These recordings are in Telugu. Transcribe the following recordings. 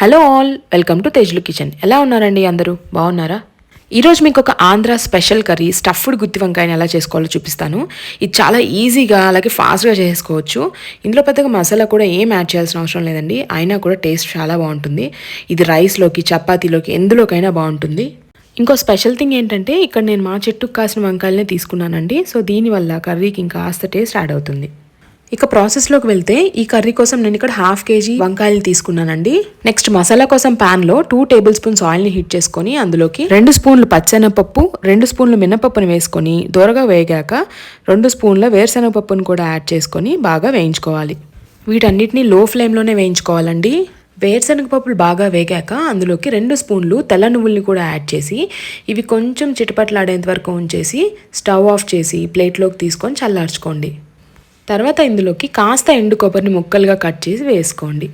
Hello all welcome to Tejlu kitchen ఎలా ఉన్నారండి అందరూ? బాగున్నారా? ఈరోజు మీకు ఒక ఆంధ్ర స్పెషల్ కర్రీ స్టఫ్డ్ గుత్తి వంకాయని ఎలా చేసుకోవాలో చూపిస్తాను. ఇది చాలా ఈజీగా అలాగే ఫాస్ట్గా చేసుకోవచ్చు. ఇందులో పెద్దగా మసాలా కూడా ఏం యాడ్ చేయాల్సిన అవసరం లేదండి. అయినా కూడా టేస్ట్ చాలా బాగుంటుంది. ఇది రైస్లోకి చపాతీలోకి ఎందులోకైనా బాగుంటుంది. ఇంకో స్పెషల్ థింగ్ ఏంటంటే ఇక్కడ నేను మా చెట్టుకు కాసిన వంకాయలనే తీసుకున్నానండి. సో దీనివల్ల కర్రీకి ఇంకా కాస్త టేస్ట్ యాడ్ అవుతుంది. ఇక ప్రాసెస్లోకి వెళ్తే ఈ కర్రీ కోసం నేను ఇక్కడ హాఫ్ కేజీ వంకాయలు తీసుకున్నానండి. నెక్స్ట్ మసాలా కోసం పాన్లో టూ టేబుల్ స్పూన్స్ ఆయిల్ని హీట్ చేసుకొని అందులోకి రెండు స్పూన్లు పచ్చెనపప్పు రెండు స్పూన్లు మినపప్పును వేసుకొని దూరగా వేగాక రెండు స్పూన్ల వేరుశెనగపప్పును కూడా యాడ్ చేసుకొని బాగా వేయించుకోవాలి. వీటన్నిటిని లో ఫ్లేమ్లోనే వేయించుకోవాలండి. వేరుశనగపప్పులు బాగా వేగాక అందులోకి రెండు స్పూన్లు తెల్ల నువ్వుల్ని కూడా యాడ్ చేసి ఇవి కొంచెం చిటపట్లాడేంత వరకు ఉంచేసి స్టవ్ ఆఫ్ చేసి ప్లేట్లోకి తీసుకొని చల్లార్చుకోండి. తర్వాత ఇందులోకి కాస్త ఎండు కొబ్బరిని ముక్కలుగా కట్ చేసి వేసుకోండి.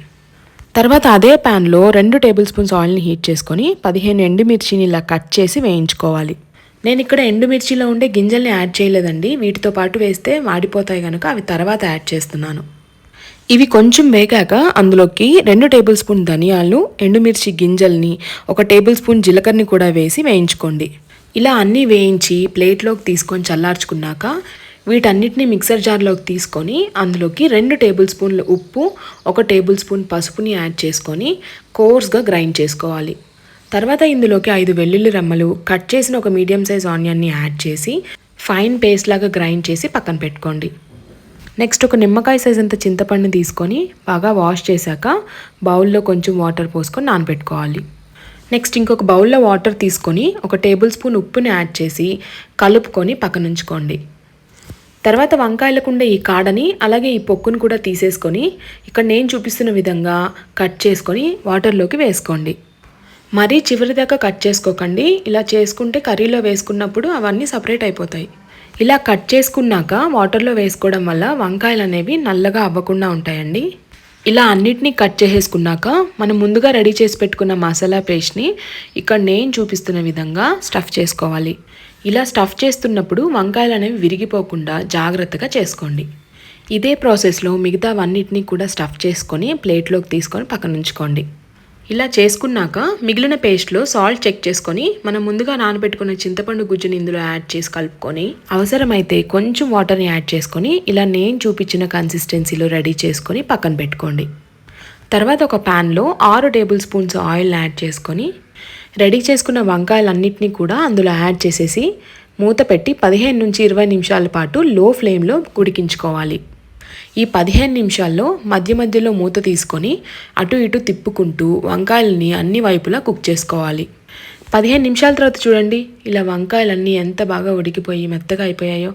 తర్వాత అదే ప్యాన్లో రెండు టేబుల్ స్పూన్స్ ఆయిల్ని హీట్ చేసుకొని పదిహేను ఎండుమిర్చిని ఇలా కట్ చేసి వేయించుకోవాలి. నేను ఇక్కడ ఎండుమిర్చిలో ఉండే గింజల్ని యాడ్ చేయలేదండి. వీటితో పాటు వేస్తే వాడిపోతాయి కనుక అవి తర్వాత యాడ్ చేస్తున్నాను. ఇవి కొంచెం వేగాక అందులోకి రెండు టేబుల్ స్పూన్ ధనియాలు ఎండుమిర్చి గింజల్ని ఒక టేబుల్ స్పూన్ జీలకర్రని కూడా వేసి వేయించుకోండి. ఇలా అన్నీ వేయించి ప్లేట్లోకి తీసుకొని చల్లార్చుకున్నాక వీటన్నిటిని మిక్సర్ జార్లోకి తీసుకొని అందులోకి రెండు టేబుల్ స్పూన్ల ఉప్పు ఒక టేబుల్ స్పూన్ పసుపుని యాడ్ చేసుకొని కోర్స్గా గ్రైండ్ చేసుకోవాలి. తర్వాత ఇందులోకి ఐదు వెల్లుల్లి రెమ్మలు కట్ చేసిన ఒక మీడియం సైజ్ ఆనియన్ని యాడ్ చేసి ఫైన్ పేస్ట్ లాగా గ్రైండ్ చేసి పక్కన పెట్టుకోండి. నెక్స్ట్ ఒక నిమ్మకాయ సైజ్ అంత చింతపండుని తీసుకొని బాగా వాష్ చేశాక బౌల్లో కొంచెం వాటర్ పోసుకొని నానబెట్టుకోవాలి. నెక్స్ట్ ఇంకొక బౌల్లో వాటర్ తీసుకొని ఒక టేబుల్ స్పూన్ ఉప్పుని యాడ్ చేసి కలుపుకొని పక్కనుంచుకోండి. తర్వాత వంకాయలకు ఉండే ఈ కాడని అలాగే ఈ పొక్కును కూడా తీసేసుకొని ఇక్కడ నేను చూపిస్తున్న విధంగా కట్ చేసుకొని వాటర్లోకి వేసుకోండి. మరీ చివరి దాకా కట్ చేసుకోకండి. ఇలా చేసుకుంటే కర్రీలో వేసుకున్నప్పుడు అవన్నీ సపరేట్ అయిపోతాయి. ఇలా కట్ చేసుకున్నాక వాటర్లో వేసుకోవడం వల్ల వంకాయలు అనేవి నల్లగా అవ్వకుండా ఉంటాయండి. ఇలా అన్నిటినీ కట్ చేసేసుకున్నాక మనం ముందుగా రెడీ చేసి పెట్టుకున్న మసాలా పేస్ట్ని ఇక్కడ నేను చూపిస్తున్న విధంగా స్టఫ్ చేసుకోవాలి. ఇలా స్టఫ్ చేస్తున్నప్పుడు వంకాయలు అనేవి విరిగిపోకుండా జాగ్రత్తగా చేసుకోండి. ఇదే ప్రాసెస్లో మిగతావన్నిటినీ కూడా స్టఫ్ చేసుకొని ప్లేట్లోకి తీసుకొని పక్కన ఉంచుకోండి. ఇలా చేసుకున్నాక మిగిలిన పేస్ట్లో సాల్ట్ చెక్ చేసుకొని మనం ముందుగా నానబెట్టుకున్న చింతపండు గుజ్జుని ఇందులో యాడ్ చేసి కలుపుకొని అవసరమైతే కొంచెం వాటర్ని యాడ్ చేసుకొని ఇలా నేను చూపించిన కన్సిస్టెన్సీలో రెడీ చేసుకొని పక్కన పెట్టుకోండి. తర్వాత ఒక ప్యాన్లో ఆరు టేబుల్ స్పూన్స్ ఆయిల్ యాడ్ చేసుకొని రెడీ చేసుకున్న వంకాయలన్నింటినీ కూడా అందులో యాడ్ చేసేసి మూత పెట్టి పదిహేను నుంచి ఇరవై నిమిషాల పాటు లో ఫ్లేమ్లో ఉడికించుకోవాలి. ఈ పదిహేను నిమిషాల్లో మధ్య మధ్యలో మూత తీసుకొని అటు ఇటు తిప్పుకుంటూ వంకాయలని అన్ని వైపులా కుక్ చేసుకోవాలి. పదిహేను నిమిషాల తర్వాత చూడండి ఇలా వంకాయలన్నీ ఎంత బాగా ఉడికిపోయి మెత్తగా అయిపోయాయో.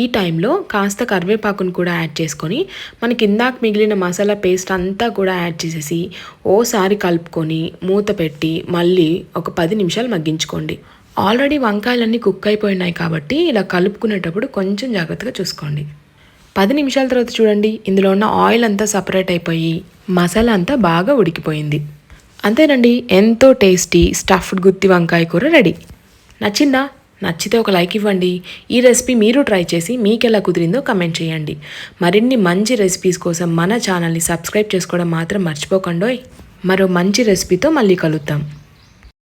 ఈ టైంలో కాస్త కరివేపాకును కూడా యాడ్ చేసుకొని మనకి ఇందాక మిగిలిన మసాలా పేస్ట్ అంతా కూడా యాడ్ చేసేసి ఓసారి కలుపుకొని మూత పెట్టి మళ్ళీ ఒక పది నిమిషాలు మగ్గించుకోండి. ఆల్రెడీ వంకాయలన్నీ కుక్ అయిపోయినాయి కాబట్టి ఇలా కలుపుకునేటప్పుడు కొంచెం జాగ్రత్తగా చూసుకోండి. పది నిమిషాల తర్వాత చూడండి ఇందులో ఉన్న ఆయిల్ అంతా సపరేట్ అయిపోయి మసాలా అంతా బాగా ఉడికిపోయింది. అంతేనండి ఎంతో టేస్టీ స్టఫ్డ్ గుత్తి వంకాయ కూర రెడీ. నచ్చిందా? నచ్చితే ఒక లైక్ ఇవ్వండి. ఈ రెసిపీ మీరు ట్రై చేసి మీకు ఎలా కుదిరిందో కమెంట్ చేయండి. మరిన్ని మంచి రెసిపీస్ కోసం మన ఛానల్ని సబ్స్క్రైబ్ చేసుకోవడం మాత్రం మర్చిపోకండోయ్. మరో మంచి రెసిపీతో మళ్ళీ కలుద్దాం.